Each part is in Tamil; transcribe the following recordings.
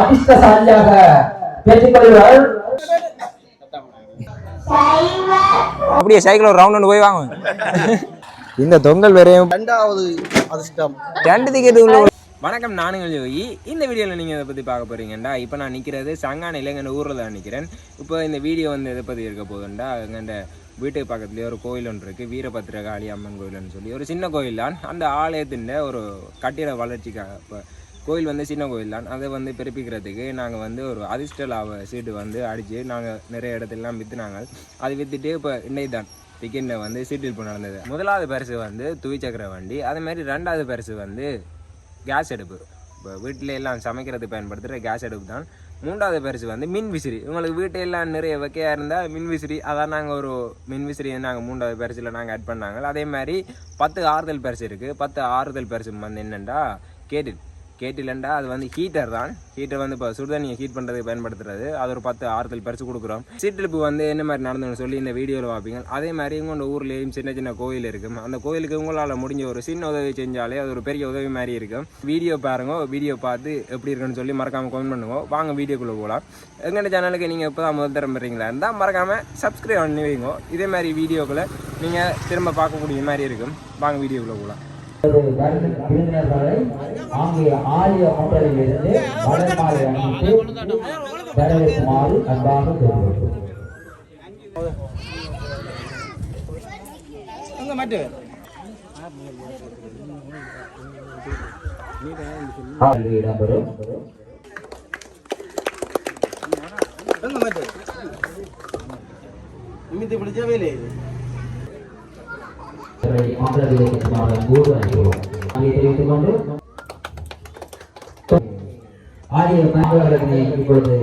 அதிர்ஷ்டசாலியாக பெற்றுக்கொள்வார் அப்படியே சைக்கிள் ஒரு ரவுண்ட் ஒன்று போய் வாங்க. இந்த தொங்கல் வரையும் ரெண்டாவது அதிர்ஷ்டம். ரெண்டு டிக்கெட் உள்ள வணக்கம் நானுங்கள் ஜோயி இந்த வீடியோவில் நீங்கள் இதை பற்றி பார்க்க போகிறீங்கண்டா இப்போ நான் நிற்கிறது சங்கான இளைஞர் ஊரில் தான் நிற்கிறேன் இப்போ இந்த வீடியோ வந்து எதை பற்றி இருக்க போகுதுண்டா? எங்கள்ட வீட்டுக்கு பக்கத்துலேயே ஒரு கோயில் ஒன்று இருக்குது வீரபத்திரகாளி அம்மன் கோயில்னு சொல்லி. ஒரு சின்ன கோயில் தான். அந்த ஆலயத்தின் ஒரு கட்டிட வளர்ச்சிக்காக இப்போ கோயில் வந்து சின்ன கோயில் தான். அதை வந்து பிறப்பிக்கிறதுக்கு நாங்கள் வந்து ஒரு அதிர்ஷ்ட லாப சீட்டு வந்து அடித்து நாங்கள் நிறைய இடத்துலலாம் விற்றுனாங்க அது விற்றுட்டு இப்போ இன்னைக்கு தான் டிக்கெட்டில் வந்து சீட்டில் நடந்தது. முதலாவது பரிசு வந்து துவிச்சக்கர வண்டி. அதே மாதிரி ரெண்டாவது பரிசு வந்து கேஸ் அடுப்பு. இப்போ வீட்டில் எல்லாம் சமைக்கிறது பயன்படுத்துகிற கேஸ் அடுப்பு தான். மூன்றாவது பரிசு வந்து மின் விசிறி. உங்களுக்கு வீட்டில் எல்லாம் நிறைய வைக்கையாக இருந்தால் மின் விசிறி. அதான் நாங்கள் ஒரு மின் விசிறி நாங்கள் மூன்றாவது பரிசில் நாங்கள் ஆட் பண்ணாங்க. அதே மாதிரி பத்து ஆறுதல் பரிசு இருக்குது பத்து ஆறுதல் பரிசு வந்து என்னென்னா கேட்டு கேட்டிலண்டா அது வந்து ஹீட்டர் தான். ஹீட்டர் வந்து இப்போ சுடுதண்ணியை ஹீட் பண்ணுறதுக்கு பயன்படுத்துறது. அது ஒரு பத்து ஆறுதல் பரிசு கொடுக்குறோம். சீட்டிலிப்பு வந்து என்ன மாதிரி நடந்ததுன்னு சொல்லி இந்த வீடியோவில் பார்ப்பீங்க அதே மாதிரி உங்களோட ஊர்லேயும் சின்ன சின்ன கோயில் இருக்கும். அந்த கோயிலுக்கு உங்களால் முடிஞ்ச ஒரு சின்ன உதவி செஞ்சாலே அது ஒரு பெரிய உதவி மாதிரி இருக்கும். வீடியோ பாருங்க வீடியோ பார்த்து எப்படி இருக்குன்னு சொல்லி மறக்காமல் கமெண்ட் பண்ணுங்க. வாங்க வீடியோக்குள்ளே போகலாம் எங்கள் சேனலுக்கு நீங்கள் இப்போ தான் முதல் தரம் இருந்தால் மறக்காமல் சப்ஸ்கிரைப் பண்ணி வைங்க. இதே மாதிரி வீடியோக்களை நீங்கள் திரும்ப பார்க்கக்கூடிய மாதிரி இருக்கும். வாங்க வீடியோக்குள்ளே போகலாம் விருந்தினர்களை அங்கே ஆலய முறையில் இருந்து வடமாலை அணிந்து வரவேற்குமாறு அன்பாக கேட்டுக்கொள்கிறோம் ஆறு இடம்பெறும். நிமித்தி பிடிச்ச வேலை இது மாநிலத்திற்குமாறு கூறு அனுப்புவோம் அங்கே தெரிவித்துக் கொண்டு ஆலய பயன்பாடுகளை இப்பொழுது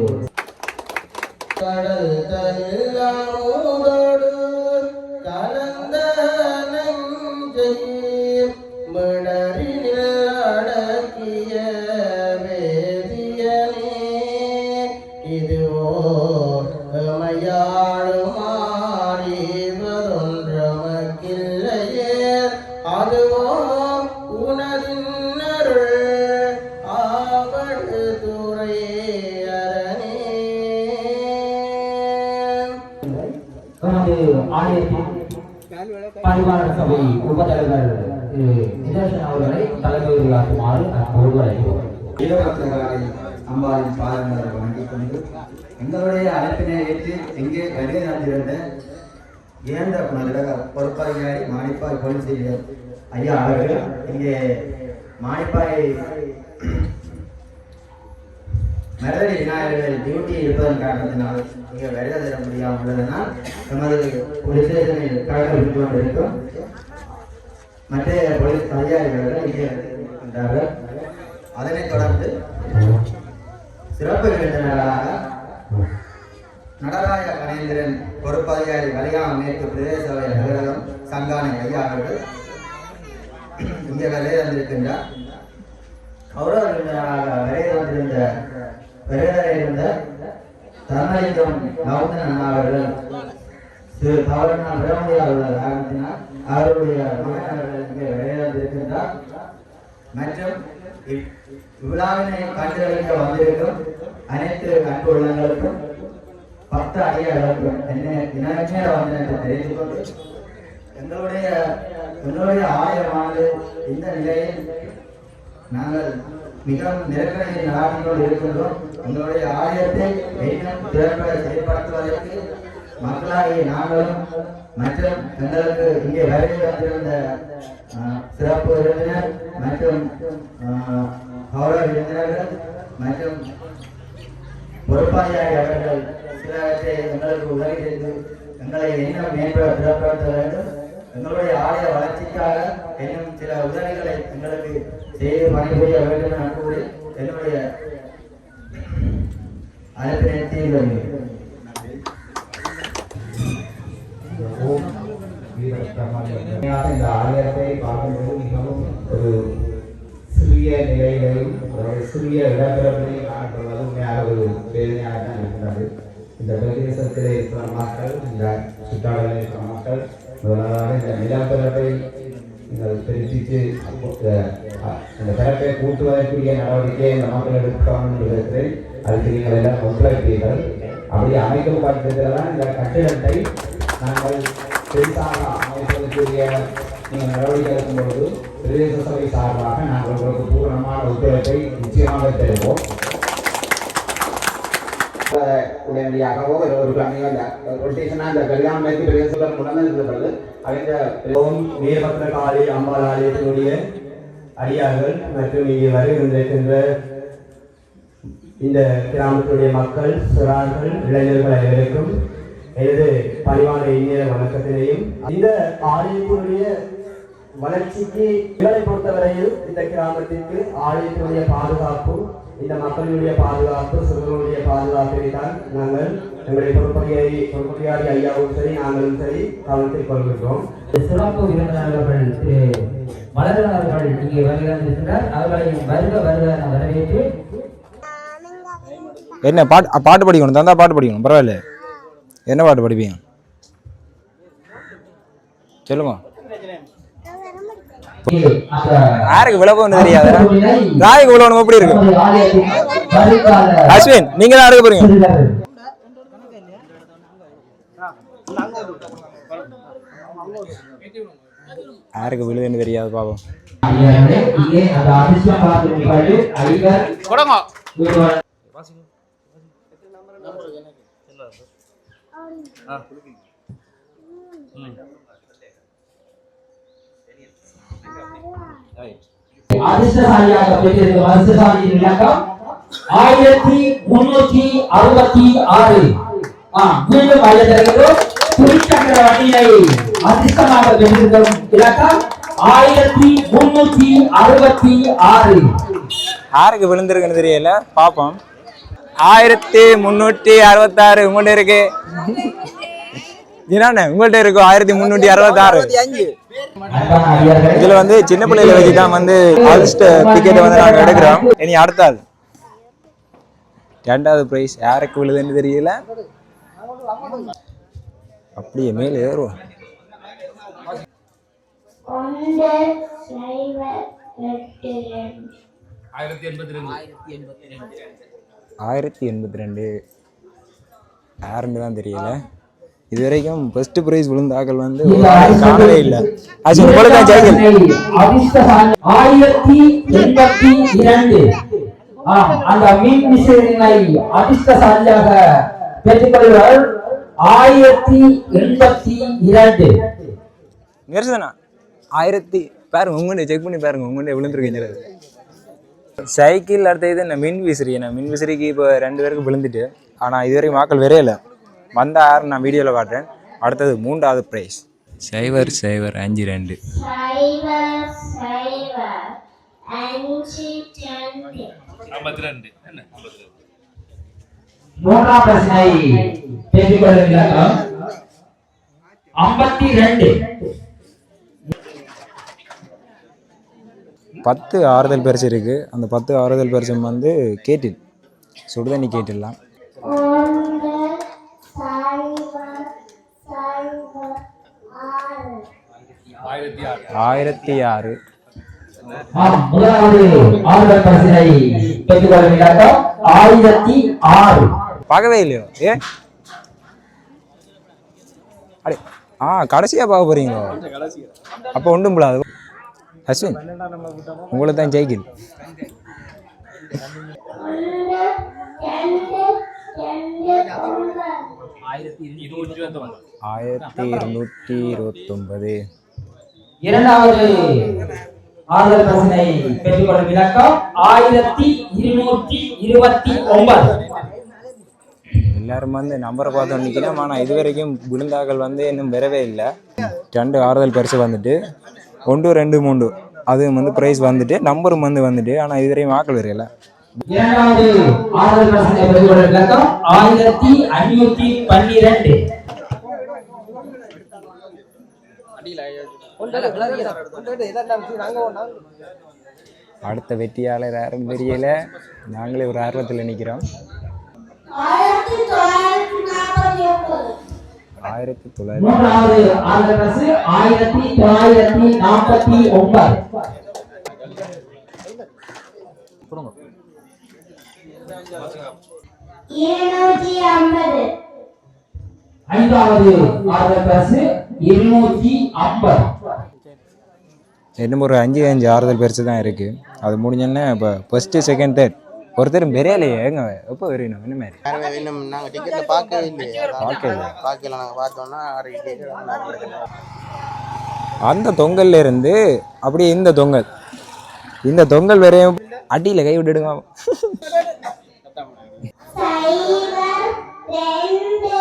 சபை உபதலைவர் நிதர்சன் அவர்களை தலைமை உரையாற்றுமாறு அன்போடு அழைக்கிறோம் வீரபத்திரகாளி அம்பாவின் பாதங்களை வணங்கிக் கொண்டு எங்களுடைய அழைப்பினை ஏற்று எங்கே வருகை நடந்திருந்த இயந்திர புனர்க பொறுப்பதிகாரி மாணிப்பாய் போலீஸ் ஐயா அவர்கள் இங்கே மாணிப்பாய் மரடி விநாயகர்கள் டியூட்டி இருப்பதன் காரணத்தினால் இங்கே வருகை தர முடியாமல் உள்ளதனால் நமது ஒரு சேதனை கலந்து விட்டு கொண்டிருக்கும் மற்ற போலீஸ் அதிகாரிகள் அதனைத் தொடர்ந்து சிறப்பு விருந்தினராக நடராய கணேந்திரன் பொறுப்பதிகாரி வலியாம மேற்கு பிரதேச சபை அலுவலகம் சங்கானை ஐயா அவர்கள் இங்கே வருகை வந்திருக்கின்றார். கௌரவ விருந்தினராக வெளியே வந்திருந்த வருகை இருந்த தர்மலிங்கம் நவுந்தன் அண்ணா அவர்கள் திரு தவறுனா பிரமதியா அவர்கள் காரணத்தினால் அவருடைய மகன் அவர்கள் இங்கே மற்றும் விழாவினை இவ்விழாவினை கண்டுகளிக்க வந்திருக்கும் அனைத்து அன்பு உள்ளங்களுக்கும் பத்து அடியாளர்களுக்கும் என்ன இனமே வந்தனத்தை தெரிந்து கொண்டு எங்களுடைய எங்களுடைய ஆயமானது இந்த நிலையில் நாங்கள் மிகவும் நெருக்கடியில் நடாத்திக் இருக்கின்றோம். எங்களுடைய ஆலயத்தை இன்னும் திறம்பட செயல்படுத்துவதற்கு மக்களாகிய நாங்களும் மற்றும் எங்களுக்கு இங்கே வருகை வந்திருந்த சிறப்பு விருந்தினர் மற்றும் கௌரவ விருந்தினர்கள் மற்றும் பொறுப்பாளியாக அவர்கள் சிலவற்றை எங்களுக்கு உதவி செய்து எங்களை இன்னும் மேம்பட திறப்படுத்த வேண்டும். எங்களுடைய ஆலய வளர்ச்சிக்காக இன்னும் சில உதவிகளை எங்களுக்கு செய்து பணிபுரிய வேண்டும் என கூறி என்னுடைய அழைப்பினை தீர்வு ஒரு சிறிய காணப்படுவது உண்மையாக ஒரு வேதனையாக தான் இருக்கிறது. இந்த பிரதேசத்தில் இருக்கிற மக்கள் இந்த சுற்றாடலில் இருக்கிற மக்கள் முதலாவது இந்த நிலப்பிறப்பை நீங்கள் பிரிப்பித்து இந்த திறப்பை கூட்டுவதற்குரிய நடவடிக்கையை இந்த மக்கள் எடுக்கணும் என்று இருக்கிறேன். அதுக்கு நீங்கள் எல்லாம் ஒத்துழைப்பீர்கள். அப்படி அமைக்கப்பட்டிருக்கிறதான் இந்த கட்டிடத்தை நாங்கள் பெரிதாக அமைப்பதற்குரிய நீங்கள் நடவடிக்கை எடுக்கும் பொழுது பிரதேச சபை சார்பாக நாங்கள் உங்களுக்கு பூரணமான ஒத்துழைப்பை நிச்சயமாக தருவோம். உடனடியாகவோ ஒரு ரொட்டேஷனாக இந்த கல்யாணம் பிரதேசங்கள் உடனிருக்கிறது அவங்க மிகவும் வீரபத்ரகாளி அம்பாள் ஆலயத்தினுடைய அடியார்கள் மற்றும் இங்கே வருகின்றிருக்கின்ற இந்த கிராமத்தினுடைய மக்கள் சிறார்கள் இளைஞர்கள் அனைவருக்கும் எனது பணிவான இந்திய வணக்கத்தினையும் இந்த ஆலயத்தினுடைய வளர்ச்சிக்கு எங்களை பொறுத்தவரையில் இந்த கிராமத்திற்கு ஆலயத்தினுடைய பாதுகாப்பு இந்த மக்களுடைய பாதுகாப்பு சிறுவர்களுடைய பாதுகாப்பை தான் நாங்கள் எங்களுடைய பொறுப்பதிகாரி பொறுப்பதிகாரி ஐயாவும் சரி நாங்களும் சரி கவனத்தில் கொள்கின்றோம். சிறப்பு விருந்தினர்கள் திரு அவர்கள் இங்கே வருகிறார் அவர்களை வருக வருக வரவேற்று என்ன பாட்டு பாட்டு படிக்கணும் தந்தா பாட்டு படிக்கணும் பரவாயில்ல. என்ன பாட்டு படிப்பீங்க? சொல்லுங்க யாருக்கு விளக்கம் தெரியாது. ராய்க்கு விளக்கம் எப்படி இருக்கு? அஸ்வின் நீங்க தான் எடுக்க போறீங்க. யாருக்கு விழுதுன்னு தெரியாது பாவம். இங்கே அந்த அதிர்ஷ்டம் பார்த்து ஐவர் ஒருவர் அதிர்ஷ்டசாலியாக பெற்றிருக்கும் அதிர்ஷ்டசாலியின் இலக்கம் ஆயிரத்தி முன்னூற்றி அறுபத்தி ஆறு. மீண்டும் துணிச்சக்கர வண்டியை அதிர்ஷ்டமாக பெற்றிருக்கும் இலக்கம் ஆயிரத்தி அறுபத்தி ஆறு. யாருக்கு விழுந்திருக்குன்னு தெரியல? பாப்போம். ஆயிரத்தி முன்னூற்றி அறுபத்தாறு உங்கள்ட்ட இருக்கு. என்னண்ணே உங்கள்ட்ட இருக்கும் ஆயிரத்தி முன்னூற்றி அறுபத்தாறு. இதுல வந்து சின்ன பிள்ளைகளை வச்சு தான் வந்து ஆல்ஸ்ட் டிக்கெட் வந்து நாங்க எடுக்கிறோம். இனி அடுத்த ஆள் ரெண்டாவது பிரைஸ் யாருக்கு விழுதுன்னு தெரியல. அப்படியே மேலே ஏறுவோம். ஆயிரத்தி எண்பத்தி ரெண்டு. யாருன்னு தான் தெரியல. இது வரைக்கும் ஃபர்ஸ்ட் ப்ரைஸ் விழுந்தாக்கள் வந்து காணவே இல்லை. அது உங்களுக்கு அதிர்ஷ்டசாலி ஆயிரத்தி எண்பத்தி இரண்டு. அந்த மீன் விசிறினை அதிர்ஷ்டசாலியாக பெற்றுக்கொள்வார் ஆயிரத்தி எண்பத்தி இரண்டு. நிரசனா ஆயிரத்தி பாருங்க உங்கள்கிட்ட செக் பண்ணி பாருங்க உங்கள்கிட்ட விழுந்துருக்கீங்க சைக்கிள் அடுத்த இது என்ன மின் விசிறி என்ன மின் விசிறிக்கு இப்போ ரெண்டு பேருக்கு விழுந்துட்டு ஆனால் இது வரைக்கும் வரையல வந்த யாரும் நான் வீடியோவில் காட்டுறேன். அடுத்தது மூன்றாவது ப்ரைஸ் சைவர் சைவர் அஞ்சு ரெண்டு. மூன்றாம் பிரச்சனை ஐம்பத்தி பத்து ஆறுதல் பரிசு இருக்குது அந்த பத்து ஆறுதல் பரிசு வந்து கேட்டில். சுடுதண்ணி கேட்டிடலாம் ஒன்று சைபர் சைபர் ஆறு ஆயிரத்தி ஆறு. ஆயிரத்தி ஆறு. பார்க்கவே இல்லையோ? ஏ? அடே ஆ கடைசியாக பார்க்க போறீங்களோ? அப்போ ஒன்றும் அது அஸ்வின் உங்களை தான் ஒன்பது ஆயிரத்தி இருநூற்றி இருபத்தொன்பது இரண்டாவது ஆறுதல் பரிசினை பெற்றுக்கொள்ளும் இலக்கம் ஆயிரத்தி இருநூற்றி இருபத்தி ஒன்பது. எல்லாரும் வந்து நம்பரை பார்த்தோம் நிற்கிறோம் ஆனால் இது வரைக்கும் விழுந்தாக்கள் வந்து இன்னும் வரவே இல்லை. ரெண்டு ஆறுதல் பரிசு வந்துட்டு ஒன்று ரெண்டு மூன்று. அது வந்து ப்ரைஸ் வந்துட்டு நம்பரும் வந்து வந்துட்டு ஆனால் இது வரையும் ஆக்கள் வரையில இரண்டாவது ஆறுதல் பரிசினை பெற்றுக்கொள்ளும் இலக்கம் ஆயிரத்தி ஐநூத்தி பன்னிரண்டு. அடுத்த வெற்றியாளர் யாருன்னு தெரியல. நாங்களே ஒரு ஆர்வத்தில் நிற்கிறோம் ஆயிரத்தி தொள்ளாயிரத்தி ஆயிரத்தி தொள்ளாயிரத்தி நாற்பத்தி ஒன்பது. ஐம்பது. ஐந்தாவது ஆறுதல் பரிசு இருநூற்றி ஐம்பது. இன்னும் ஒரு அஞ்சு அஞ்சு ஆறுதல் பெருசு தான் இருக்குது அது முடிஞ்சோடனே இப்போ ஃபஸ்ட்டு செகண்ட் தேர்ட் ஒருத்தர் பெரியாலையே எங்க எப்போ வரணும் என்ன மாதிரி? யாருமே இன்னும் நாங்கள் டிக்கெட்டில் பார்க்கவே இல்லையே. பார்க்கல. பார்க்கல. நாங்கள் பார்த்தோம்னா ஆறு டிக்கெட் அந்த தொங்கல்ல இருந்து அப்படியே இந்த தொங்கல். இந்த தொங்கல் வரையும் அடியில் கை விட்டுடுங்க. சைபர் ரெண்டு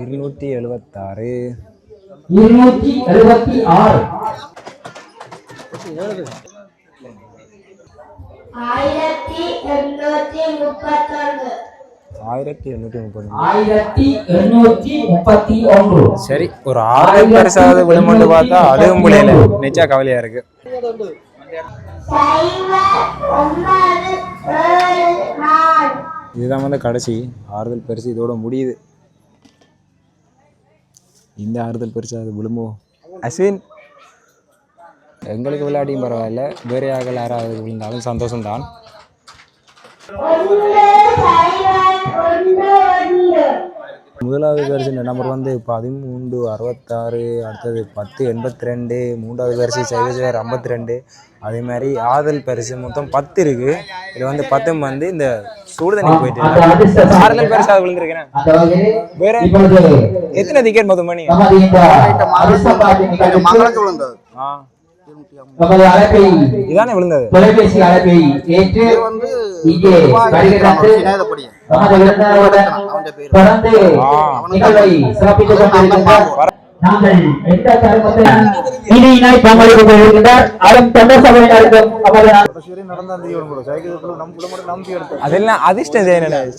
இருநூற்றி எழுபத்தாறு இருநூற்றி எழுபத்தி ஆறு. ஆயிரத்தி எண்ணூற்றி முப்பத்தொன்று. ஆயிரத்தி எண்ணூற்றி முப்பது. ஆயிரத்தி எண்ணூற்றி முப்பத்தி ஒன்று. சரி ஒரு ஆறு பெருசாவது விழுமண்டு பார்த்தா அதுவும் முடியல நிச்சா கவலையா இருக்கு. இதுதான் வந்து கடைசி. ஆறுதல் பரிசு இதோட முடியுது. இந்த ஆறுதல் பரிசு அது விழுமோ? அஸ்வின் எங்களுக்கு விளையாடியும் பரவாயில்ல. வேறு யார்கள் யாராவது விழுந்தாலும் சந்தோஷம்தான். ஒன்று ஒன்று. முதலாவது பரிசு நம்பர் வந்து பதிமூன்று அறுபத்தாறு அடுத்தது பத்து எண்பத்தி ரெண்டு மூன்றாவது பரிசு சைவ சைவர் ஐம்பத்தி ரெண்டு அதே மாதிரி ஆதல் பரிசு மொத்தம் பத்து இருக்கு. இதில் வந்து பத்தும் வந்து இந்த சுடுதண்ணி போயிட்டு ஆறுதல் பரிசு வேற இப்பொழுது எத்தனை டிக்கெட் மொத்தம் பண்ணி இதானே விழுந்தது? தொலைபேசி அழைப்பை ஏற்று இங்கே தொடர்ந்து நிகழ்வை சிறப்பித்துக் கொண்டிருக்கின்றார். நாங்கள் எந்த பங்களிப்பு கொண்டிருக்கின்றார். அதன் தொண்டர் சபையினருக்கும் அவர்கள் அதெல்லாம் அதிர்ஷ்டம்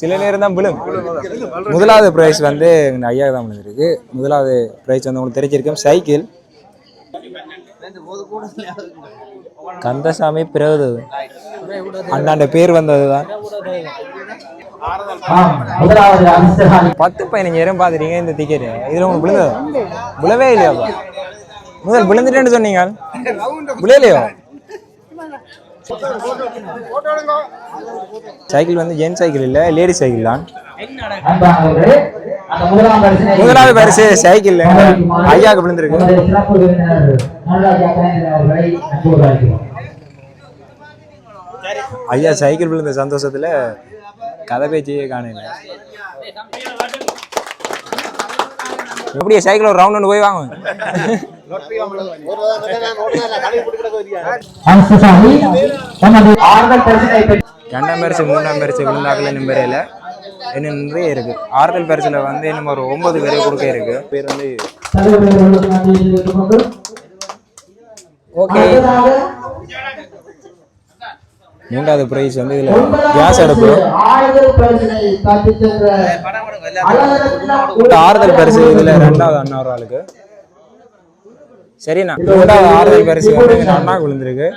சில நேரம் தான் விழும். முதலாவது பிரைஸ் வந்து ஐயா தான் விழுந்திருக்கு. முதலாவது பிரைஸ் வந்து உங்களுக்கு தெரிஞ்சிருக்கும் சைக்கிள். கந்தசாமி பிறகு அண்ணாண்ட பேர் வந்தது தான் ஆம், முதலாவது அதிர்ஷ்டசாலி பத்து பதினஞ்சாயிரம் பார்த்துட்டீங்க இந்த டிக்கெட் இதில் உங்களுக்கு விழுந்தது? விழவே இல்லையாப்பா முதல் விழுந்துட்டேன்னு சொன்னீங்க விழலையோ? சைக்கிள் வந்து ஜென் சைக்கிள் இல்லை லேடி சைக்கிள் தான். முதலாவது பரிசு சைக்கிள் ஐயாவுக்கு விழுந்திருக்கு. ஐயா சைக்கிள் விழுந்த சந்தோஷத்துல கதை பேச்சையே காணல எப்படியே சைக்கிள் ஒரு ரவுண்ட் ஒன்று போய் வாங்க. ரெண்டாம் பரிசு மூணாம் பரிசு விழுந்தாக்கல பேரையில் இன்னும் நிறைய இருக்கு. ஆறுதல் பரிசுல வந்து இன்னும் ஒரு ஒன்பது பேரை கொடுக்க இருக்கு. பேர் வந்து ஓகே. மூன்றாவது பிரைஸ் வந்து இதுல கேஸ் அடுப்பு ஆறுதல் பரிசு இதுல ரெண்டாவது அண்ணா ஒரு ஆளுக்கு. சரிண்ணா. மூன்றாவது ஆறுதல் பரிசு வந்து அண்ணாக்கு விழுந்திருக்கு.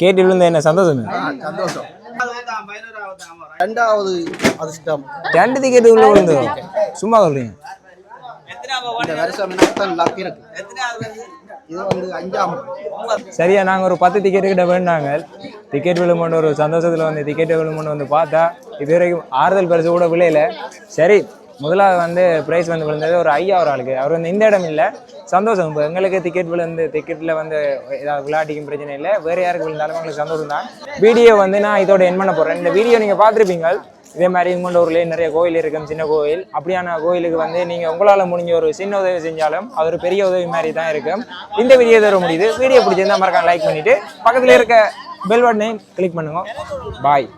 கேட்டு விழுந்த என்ன சந்தோஷம். ரெண்டாவது அதிர்ஷ்டம். ரெண்டு டிக்கெட் உள்ள விழுந்தது. சும்மா சொல்றீங்க. இந்த வருஷம் தான் லக் இருக்கு. இது வந்து அஞ்சாம். சரியா நாங்க ஒரு பத்து டிக்கெட் கிட்ட வேண்டாங்க டிக்கெட் விழுமோன்னு ஒரு சந்தோஷத்துல வந்து டிக்கெட் விழுமோன்னு வந்து பார்த்தா இது வரைக்கும் ஆறுதல் பரிசு கூட விளையல. சரி முதலாவது வந்து ப்ரைஸ் வந்து விழுந்தது ஒரு ஐயா ஒரு ஆளுக்கு. அவர் வந்து இந்த இடம் இல்லை சந்தோஷம். இப்போ எங்களுக்கு டிக்கெட் விழுந்து டிக்கெட்டில் வந்து ஏதாவது விளையாட்டிக்கும் பிரச்சனை இல்லை வேறு யாருக்கு விழுந்தாலும் எங்களுக்கு சந்தோஷம் தான். வீடியோ வந்து நான் இதோட என் பண்ண போகிறேன் இந்த வீடியோ நீங்கள் பார்த்துருப்பீங்க. இதே மாதிரி இங்குண்டூர்லேயே நிறைய கோயில் இருக்கும் சின்ன கோயில். அப்படியான கோயிலுக்கு வந்து நீங்கள் உங்களால் முடிஞ்ச ஒரு சின்ன உதவி செஞ்சாலும் அது ஒரு பெரிய உதவி மாதிரி தான் இருக்கும். இந்த வீடியோ தர முடியுது. வீடியோ பிடிச்சிருந்தா மறக்காம லைக் பண்ணிவிட்டு பக்கத்தில் இருக்க பெல் பட்டனையும் கிளிக் பண்ணுங்க. பாய்